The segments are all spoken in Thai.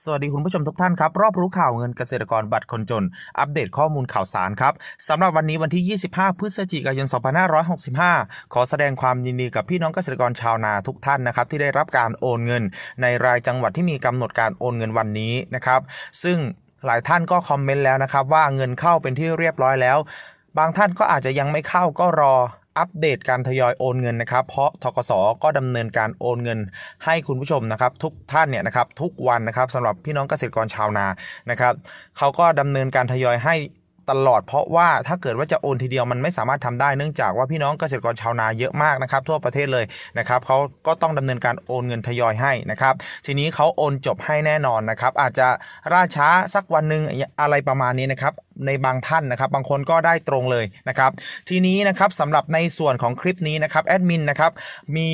สวัสดีคุณผู้ชมทุกท่านครับ รอบรู้ข่าวเงินเกษตรกรบัตรคนจน อัปเดตข้อมูลข่าวสารครับสำหรับวันนี้วันที่ 25 พฤศจิกายน 2565 ขอแสดงความยินดีกับพี่น้องเกษตรกรชาวนาทุกท่านนะครับที่ได้รับการโอนเงิน ในรายจังหวัดที่มีกำหนดการโอนเงินวันนี้นะครับ ซึ่งหลายท่านก็คอมเมนต์แล้วนะครับว่าเงินเข้าเป็นที่เรียบร้อยแล้ว บางท่านก็อาจจะยังไม่เข้าก็รอ อัปเดตการทยอยโอนเงินนะครับ เพราะทกสก็ดำเนินการโอนเงิน ให้คุณผู้ชมนะครับ ทุกท่านเนี่ยนะครับทุกวันนะครับสำหรับพี่น้องเกษตรกรชาวนานะครับเขาก็ดำเนินการทยอยให้ ตลอดเพราะว่าถ้าเกิดว่าจะโอนทีเดียวมันไม่สามารถทำได้เนื่องจากว่าพี่น้องเกษตรกรชาวนาเยอะมากนะครับทั่วประเทศเลยนะครับเขาก็ต้องดำเนินการโอนเงินทยอยให้นะครับทีนี้เขาโอนจบให้แน่นอนนะครับอาจจะล่าช้าสักวันหนึ่งอะไรประมาณนี้นะครับในบางท่านนะครับบางคนก็ได้ตรงเลยนะครับทีนี้นะครับสำหรับในส่วนของคลิปนี้นะครับแอดมินนะครับมี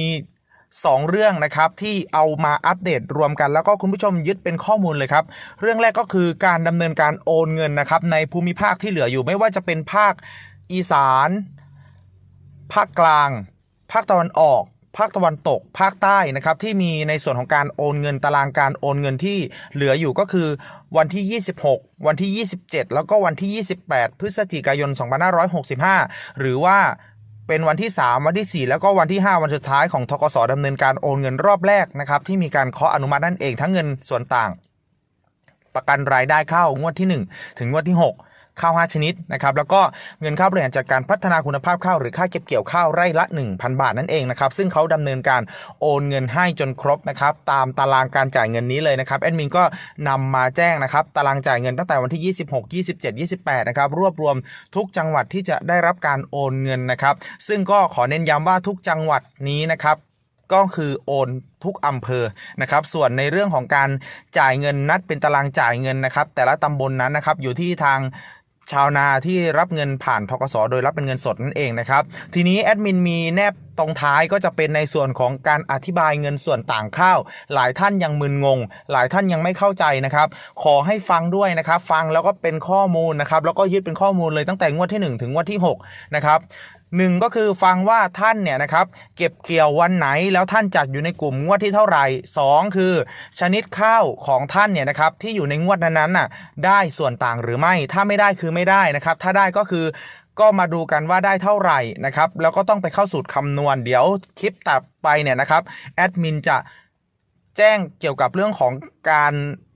2 เรื่องนะครับที่เอามาอัปเดตรวมกัน แล้วก็คุณผู้ชมยึดเป็นข้อมูลเลยครับ เรื่องแรกก็คือการดำเนินการโอนเงินนะครับในภูมิภาคที่เหลืออยู่ไม่ว่าจะเป็นภาคอีสาน ภาคกลาง ภาคตะวันออกภาคตะวันตก ภาคใต้นะครับที่มีในส่วนของการโอนเงินตารางการโอนเงินที่เหลืออยู่ก็คือวันที่ 26 วันที่ 27 แล้วก็วันที่ 28 พฤศจิกายน 2565 หรือว่า เป็นวันที่ 3 วันที่ 4 แล้วก็วันที่ 5 วันสุดท้ายของทกสดำเนินการโอนเงินรอบแรกนะครับที่มีการเคาะอนุมัตินั่นเองทั้งเงินส่วนต่าง ประกันรายได้เข้างวดที่ 1 ถึงงวดที่ 6 ข้าว 5 ชนิดนะครับแล้วก็เงินค่าบริหารจัดการพัฒนาคุณภาพข้าวหรือค่าเก็บเกี่ยวข้าวไร่ละ 1,000 บาทนั่นเองนะครับซึ่งเขาดำเนินการโอนเงินให้จนครบนะครับตามตารางการจ่ายเงินนี้เลยนะครับแอดมินก็นำมาแจ้งนะครับตารางจ่ายเงินตั้งแต่วันที่ 26 27 28นะครับรวบรวมทุกจังหวัดที่จะได้รับการโอนเงินนะครับ ซึ่งก็ขอเน้นย้ำว่าทุกจังหวัดนี้นะครับก็คือโอนทุกอำเภอนะครับ ส่วนในเรื่องของการจ่ายเงินนัดเป็นตารางจ่ายเงินนะครับ แต่ละตำบลนนั้นนะครับอยู่ที่ทาง ชาวนาที่รับเงินผ่านทกสโดยรับเป็นเงินสดนั่นเองนะครับ ทีนี้แอดมินมีแนบตรงท้ายก็จะเป็นในส่วนของการอธิบายเงินส่วนต่างข้าว หลายท่านยังมึนงง หลายท่านยังไม่เข้าใจนะครับ ขอให้ฟังด้วยนะครับ ฟังแล้วก็เป็นข้อมูลนะครับ แล้วก็ยึดเป็นข้อมูลเลยตั้งแต่งวดที่ 1 ถึงงวดที่6นะครับ หนึ่งก็คือฟังว่าท่านเนี่ยนะครับเก็บเกี่ยววันไหนแล้วท่านจัดอยู่ในกลุ่มงวดที่เท่าไหร่สองคือ ชนิดข้าวของท่านเนี่ยนะครับที่อยู่ในงวดนั้นๆน่ะได้ส่วนต่างหรือไม่ ถ้าไม่ได้คือไม่ได้นะครับ ถ้าได้ก็คือก็มาดูกันว่าได้เท่าไหร่นะครับแล้วก็ต้องไปเข้าสูตรคำนวณ เดี๋ยวคลิปต่อไปเนี่ยนะครับแอดมินจะแจ้งเกี่ยวกับเรื่องของการ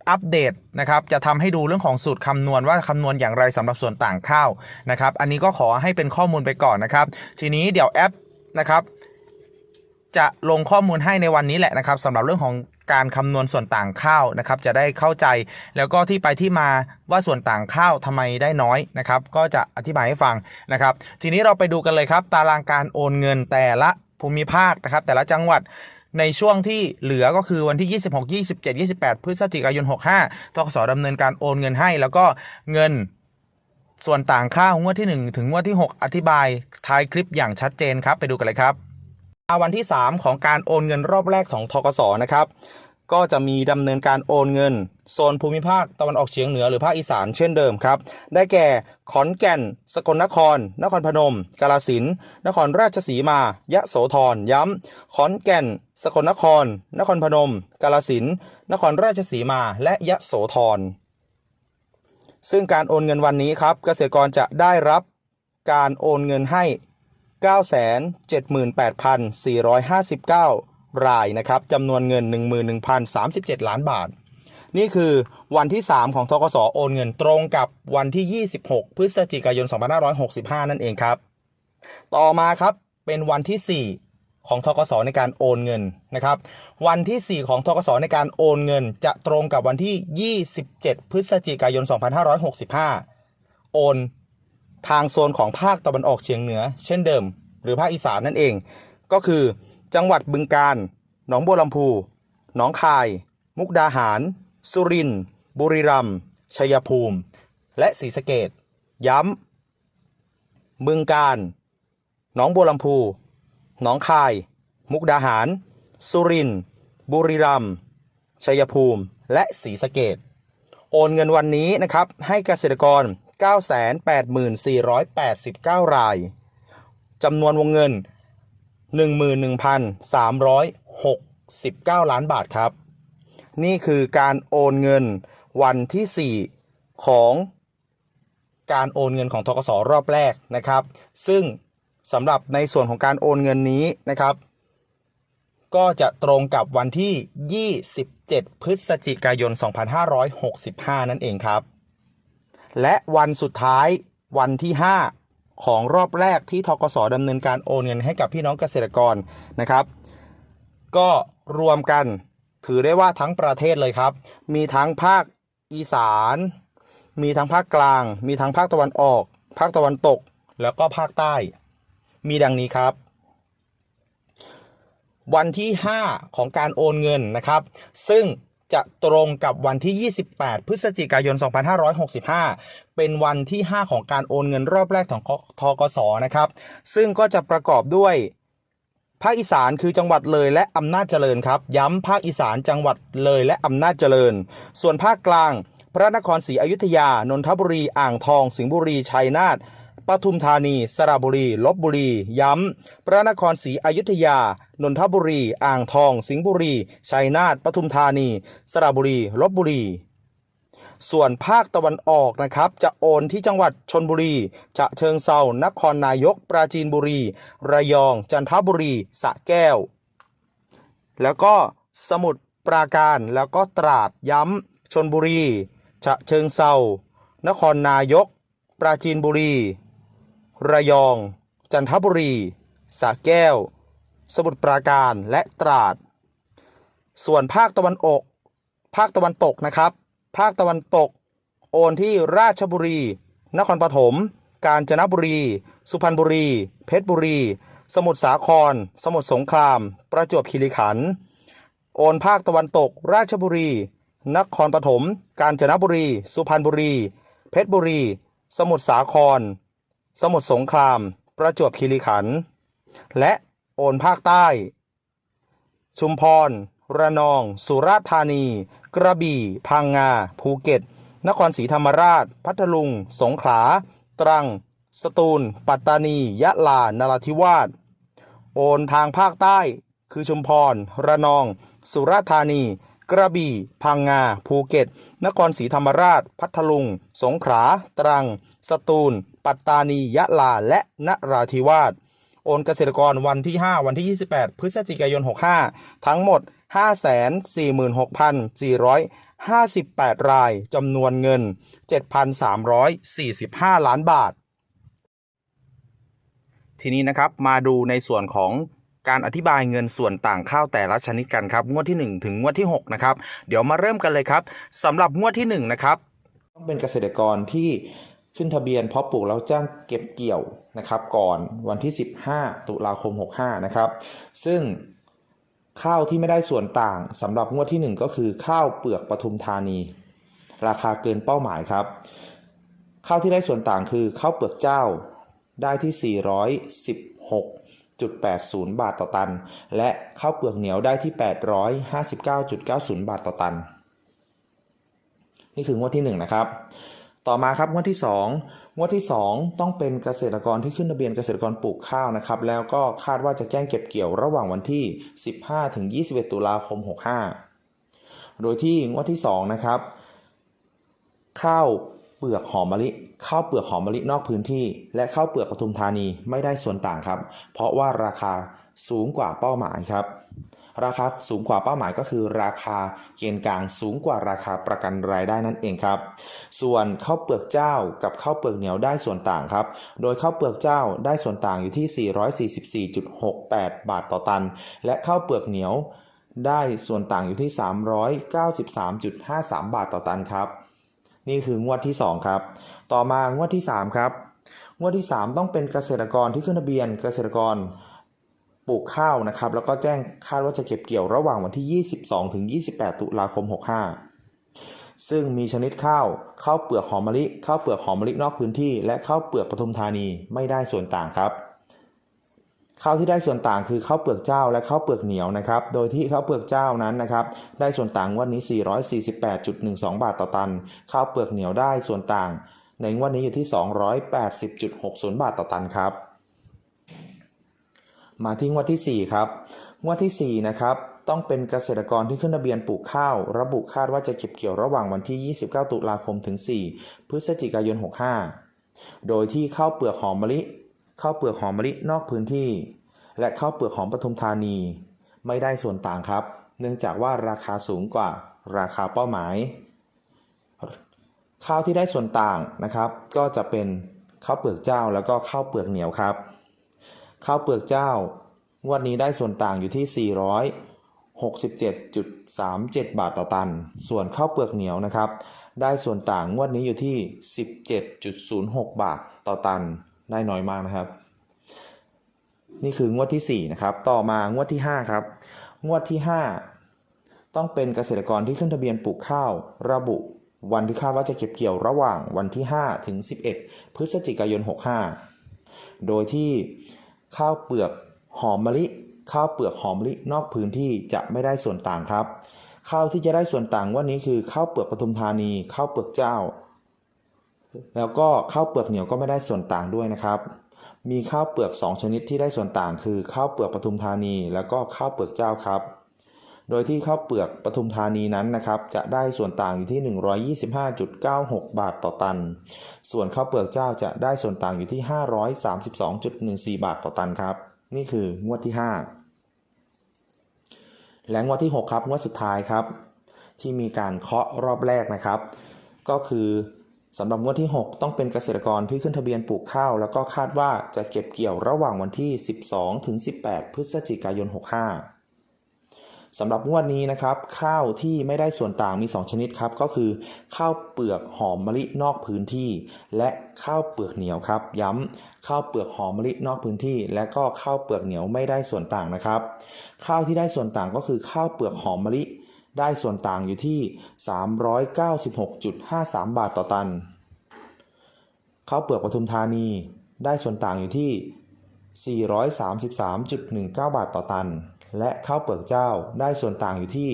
อัปเดตนะครับจะทำให้ดูเรื่องของสูตรคำนวณว่าคำนวณอย่างไรสำหรับส่วนต่างข้าวนะครับอันนี้ก็ขอให้เป็นข้อมูลไปก่อนนะครับ ทีนี้เดี๋ยวแอปนะครับจะลงข้อมูลให้ในวันนี้แหละนะครับสำหรับเรื่องของการคำนวณส่วนต่างข้าวนะครับ จะได้เข้าใจแล้วก็ที่ไปที่มาว่าส่วนต่างข้าวทำไมได้น้อยนะครับ ก็จะอธิบายให้ฟังนะครับ ทีนี้เราไปดูกันเลยครับ ตารางการโอนเงินแต่ละภูมิภาคนะครับ แต่ละจังหวัด ในช่วงที่เหลือก็คือวันที่ 26 27 28 พฤศจิกายน 65ทกสดำเนินการโอนเงินให้ แล้วก็เงินส่วนต่างค่างวดที่ 1 ถึงงวดที่ 6 อธิบายท้ายคลิปอย่างชัดเจนครับ ไปดูกันเลยครับวันที่ 3 ของการโอนเงินรอบแรกของทกสนะครับ ก็จะมีดำเนินการโอนเงิน โซนภูมิภาคตะวันออกเฉียงเหนือหรือภาคอีสานเช่นเดิมครับ ได้แก่ขอนแก่น สกลนคร นครพนม กาฬสินนครราชสีมา ยะโสธรย้ำขอนแก่น สกลนคร นครพนม กาฬสินนครราชสีมา และยะโสธรซึ่งการโอนเงินวันนี้ครับ เกษตรกรจะได้รับการโอนเงินให้ 978,459 รายนะครับจำนวนเงิน 11,037 ล้านบาท นี่คือวันที่ 3 ของทกสโอนเงินตรงกับวันที่ 26 พฤศจิกายน 2565 นั่นเองครับ ต่อมาครับเป็นวันที่ 4ของทกสในการโอนเงินนะครับ วันที่ 4 ของทกสในการโอนเงิน จะตรงกับวันที่ 27 พฤศจิกายน 2565 โอนทางโซนของภาคตะวันออกเฉียงเหนือ เช่นเดิม หรือภาคอีสานนั่นเอง ก็คือ จังหวัดบึงกาฬหนองบัวลำพู หนองคาย มุกดาหาร สุรินทร์ บุรีรัมย์ ชัยภูมิ และศรีสะเกดย้ำ บึงกาฬ หนองบัวลำพู หนองคาย มุกดาหาร สุรินทร์ บุรีรัมย์ ชัยภูมิ และศรีสะเกดโอนเงินวันนี้นะครับ ให้เกษตรกร 984,489 ราย จำนวนวงเงิน 11,369 ล้านบาทครับ นี่คือการโอนเงินวันที่ 4 ของการโอนเงินของทกสรอบแรกนะครับ ซึ่งสำหรับในส่วนของการโอนเงินนี้นะครับ ก็จะตรงกับวันที่ 27 พฤศจิกายน 2565 นั่นเองครับ และวันสุดท้ายวันที่ 5 ของรอบแรกที่ทกสดำเนินการโอนเงินให้กับพี่น้องเกษตรกรนะครับ ก็รวมกันถือได้ว่าทั้งประเทศเลยครับ มีทั้งภาคอีสาน มีทั้งภาคกลาง มีทั้งภาคตะวันออก ภาคตะวันตก แล้วก็ภาคใต้ มีดังนี้ครับ วันที่ 5 ของการโอนเงินนะครับ ซึ่ง จะตรงกับวันที่ 28 พฤศจิกายน 2565 เป็นวันที่ 5 ของการโอนเงินรอบแรกของทกสนะครับ ซึ่งก็จะประกอบด้วยภาคอีสานคือจังหวัดเลยและอำนาจเจริญครับ ย้ำภาคอีสานจังหวัดเลยและอำนาจเจริญ ส่วนภาคกลาง พระนครศรีอยุธยา นนทบุรี อ่างทอง สิงห์บุรี ชัยนาท ปทุมธานี สระบุรี ลบบุรี ย้ำ พระนครศรีอยุธยา นนทบุรี อ่างทอง สิงห์บุรี ชัยนาท ปทุมธานี สระบุรี ลบบุรี ส่วนภาคตะวันออกนะครับ จะโอนที่จังหวัดชนบุรี จะเชิงเซา นครนายก ปราจีนบุรี ระยอง จันทบุรี สระแก้ว แล้วก็สมุทรปราการ แล้วก็ตราด ย้ำ ชนบุรี ฉะเชิงเซา นครนายก ปราจีนบุรี ระยอง จันทบุรีสระแก้ว สมุทรปราการและตราด ส่วนภาคตะวันออกภาคตะวันตกนะครับ ภาคตะวันตก โอนที่ราชบุรี นครปฐม กาญจนบุรี สุพรรณบุรี เพชรบุรี สมุทรสาคร สมุทรสงคราม ประจวบคีรีขันธ์ โอนภาคตะวันตก ราชบุรี นครปฐม กาญจนบุรี สุพรรณบุรี เพชรบุรี สมุทรสาคร สมุทรสงคราม ประจวบคีรีขันธ์และโอนภาคใต้ ชุมพร ระนอง สุราษฎร์ธานี กระบี่ พังงา ภูเก็ต นครศรีธรรมราช พัทลุง สงขลา ตรัง สตูล ปัตตานี ยะลา นราธิวาส โอนทางภาคใต้ คือชุมพร ระนอง สุราษฎร์ธานี กระบี่ พังงา ภูเก็ต นครศรีธรรมราช พัทลุง สงขลา ตรัง สตูล ปัตตานี ยะลา และนราธิวาส โอนเกษตรกรวันที่ 5 วันที่ 28 พฤศจิกายน 65 ทั้งหมด 546,458 ราย จำนวนเงิน 7,345 ล้านบาท ทีนี้นะครับ มาดูในส่วนของ การอธิบายเงินส่วนต่างข้าวแต่ละชนิดกันครับงวดที่ 1 ถึงงวดที่6นะครับเดี๋ยวมาเริ่มกันเลยครับสำหรับงวดที่1นะครับต้องเป็นเกษตรกรที่ขึ้นทะเบียนเพาะปลูกแล้วจ้างเก็บเกี่ยวนะครับ ก่อนวันที่ 15 ตุลาคม 65 นะครับ ซึ่งข้าวที่ไม่ได้ส่วนต่างสำหรับงวดที่ 1 ก็คือข้าวเปลือกปทุมธานี ราคาเกินเป้าหมายครับ ข้าวที่ได้ส่วนต่างคือข้าวเปลือกเจ้าได้ที่ 416.80 บาทต่อตัน และข้าวเปลือกเหนียวได้ที่ 859.90 บาทต่อตัน นี่คืองวดที่ 1 นะครับ ต่อมาครับงวดที่ 2 งวดที่ 2 ต้องเป็นเกษตรกรที่ขึ้นทะเบียนเกษตรกรปลูกข้าวนะครับ แล้วก็คาดว่าจะแจ้งเก็บเกี่ยวระหว่างวันที่ 15ถึง21 ตุลาคม 65 โดยที่งวดที่ 2 นะครับ ข้าว เปลือกหอมมะลิข้าวเปลือกหอมมะลินอกพื้นที่ และข้าวเปลือกปทุมธานีไม่ได้ส่วนต่างครับ เพราะว่าราคาสูงกว่าเป้าหมายครับ ราคาสูงกว่าเป้าหมายก็คือ ราคาเกณฑ์กลางสูงกว่าราคาประกันรายได้นั่นเองครับ ส่วนข้าวเปลือกเจ้ากับข้าวเปลือกเหนียวได้ส่วนต่างครับ โดยข้าวเปลือกเจ้าได้ส่วนต่างอยู่ที่ 444.68 บาทต่อตัน และข้าวเปลือกเหนียวได้ส่วนต่างอยู่ที่ 393.53 บาทต่อตันครับ นี่คืองวดที่ 2 ครับ ต่อมางวดที่ 3 ครับ งวดที่ 3 ต้องเป็นเกษตรกรที่ขึ้นทะเบียนเกษตรกรปลูกข้าวนะครับ แล้วก็แจ้งคาดว่าจะเก็บเกี่ยวระหว่างวันที่ 22 ถึง 28 ตุลาคม 65 ซึ่งมีชนิดข้าวข้าวเปลือกหอมมะลิข้าวเปลือกหอมมะลินอกพื้นที่ และข้าวเปลือกปทุมธานีไม่ได้ส่วนต่างครับ ข้าวที่ได้ส่วนต่างคือข้าวเปลือกเจ้าและข้าวเปลือกเหนียวนะครับ โดยที่ข้าวเปลือกเจ้านั้นนะครับได้ส่วนต่างวันนี้ 448.12 บาทต่อตัน ข้าวเปลือกเหนียวได้ส่วนต่าง ในวดนี้อยู่ที่ 280.60 บาทต่อตันครับ มาที่งวดที่ 4 ครับงวดที่ 4 นะครับต้องเป็นเกษตรกรที่ขึ้นทะเบียนปลูกข้าว ระบุคาดว่าจะเก็บเกี่ยวระหว่างวันที่ 29 ตุลาคมถึง 4 พฤศจิกายน 65 โดยที่ข้าวเปลือกหอมมะลิ ข้าวเปลือกหอมมะลินอกพื้นที่ และข้าวเปลือกหอมปทุมธานี ไม่ได้ส่วนต่างครับ เนื่องจากว่าราคาสูงกว่าราคาเป้าหมาย ข้าวที่ได้ส่วนต่างนะครับ ก็จะเป็นข้าวเปลือกเจ้าแล้วก็ข้าวเปลือกเหนียวครับ ข้าวเปลือกเจ้างวดนี้ได้ส่วนต่างอยู่ที่ 467.37 บาทต่อตัน ส่วนข้าวเปลือกเหนียวนะครับ ได้ส่วนต่างงวดนี้อยู่ที่ 17.06 บาทต่อตัน ได้น้อยมากนะครับ นี่คืองวดที่ 4 นะครับ ต่อมางวดที่ 5 ครับ งวดที่ 5 ต้องเป็นเกษตรกรที่ขึ้นทะเบียนปลูกข้าว ระบุวันที่คาดว่าจะเก็บเกี่ยวระหว่างวันที่ 5 ถึง 11 พฤศจิกายน 65 โดยที่ข้าวเปลือกหอมมะลิ ข้าวเปลือกหอมมะลินอกพื้นที่จะไม่ได้ส่วนต่างครับ ข้าวที่จะได้ส่วนต่างวันนี้คือข้าวเปลือกปทุมธานี ข้าวเปลือกเจ้า แล้วก็ข้าวเปลือกเหนียวก็ไม่ได้ส่วนต่างด้วยนะครับ มีข้าวเปลือก 2 ชนิดที่ได้ส่วนต่างคือข้าวเปลือกปทุมธานี แล้วก็ข้าวเปลือกเจ้าครับ โดยที่ข้าวเปลือกปทุมธานีนั้นนะครับ จะได้ส่วนต่างอยู่ที่ 125.96 บาทต่อตัน ส่วนข้าวเปลือกเจ้าจะได้ส่วนต่างอยู่ที่ 532.14 บาทต่อตันครับ นี่คืองวดที่ 5 และงวดที่ 6 ครับงวดสุดท้ายครับ ที่มีการเคาะรอบแรกนะครับ ก็คือ สำหรับงวดที่ 6 ต้องเป็นเกษตรกรที่ขึ้นทะเบียนปลูกข้าว แล้วก็คาดว่าจะเก็บเกี่ยวระหว่างวันที่ 12 ถึง 18 พฤศจิกายน 65 สำหรับงวดนี้นะครับ ข้าวที่ไม่ได้ส่วนต่างมี 2 ชนิดครับ ก็คือ ข้าวเปลือกหอมมะลินอกพื้นที่ และข้าวเปลือกเหนียวครับ ย้ำข้าวเปลือกหอมมะลินอกพื้นที่ และก็ข้าวเปลือกเหนียวไม่ได้ส่วนต่างนะครับ ข้าวที่ได้ส่วนต่างก็คือข้าวเปลือกหอมมะลิ ได้ส่วนต่างอยู่ที่ 396.53 บาทต่อตันข้าวเปลือกปทุมธานี ได้ส่วนต่างอยู่ที่ 433.19 บาทต่อตัน และข้าวเปลือกเจ้าได้ส่วนต่างอยู่ที่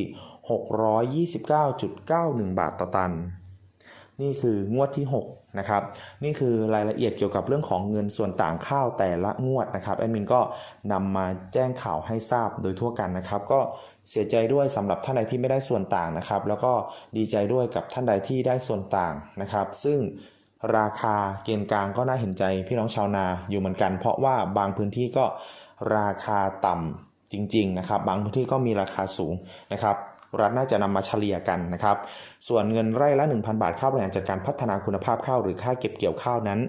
629.91 บาทต่อตัน นี่คืองวดที่ 6 นะครับนี่คือรายละเอียดเกี่ยวกับเรื่องของเงินส่วนต่างข้าวแต่ละงวดนะครับแอดมินก็นำมาแจ้งข่าวให้ทราบโดยทั่วกันนะครับ ก็เสียใจด้วยสำหรับท่านใดที่ไม่ได้ส่วนต่างนะครับ แล้วก็ดีใจด้วยกับท่านใดที่ได้ส่วนต่างนะครับ ซึ่งราคาเกณฑ์กลางก็น่าเห็นใจพี่น้องชาวนาอยู่เหมือนกัน เพราะว่าบางพื้นที่ก็ราคาต่ำจริงๆนะครับ บางพื้นที่ก็มีราคาสูงนะครับ รัฐน่าจะนำมาเฉลี่ยกันนะครับ ส่วนเงินไร่ละ 1,000 บาทค่าบริหารจัดการพัฒนาคุณภาพข้าวหรือค่าเก็บเกี่ยวข้าวนั้น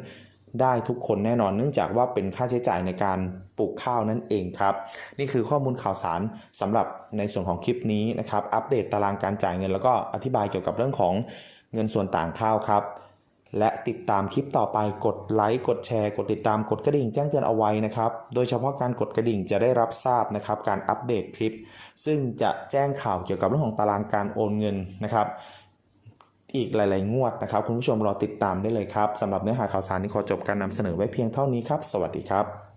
ได้ทุกคนแน่นอนเนื่องจากว่าเป็นค่าใช้จ่ายในการปลูกข้าวนั่นเองครับ นี่คือข้อมูลข่าวสารสำหรับในส่วนของคลิปนี้นะครับ อัปเดตตารางการจ่ายเงินแล้วก็อธิบายเกี่ยวกับเรื่องของเงินส่วนต่างข้าวครับ และติดตามคลิปต่อไปกดไลค์กดแชร์กดติดตามกดกระดิ่งแจ้งเตือนเอาไว้นะครับ โดยเฉพาะการกดกระดิ่งจะได้รับทราบนะครับ การอัปเดตคลิป ซึ่งจะแจ้งข่าวเกี่ยวกับเรื่องของตารางการโอนเงินนะครับ อีกหลาย ๆ งวดนะครับ คุณผู้ชมรอติดตามได้เลยครับสำหรับเนื้อหาข่าวสารนี้ขอจบการนำเสนอไว้เพียงเท่านี้ครับ สวัสดีครับ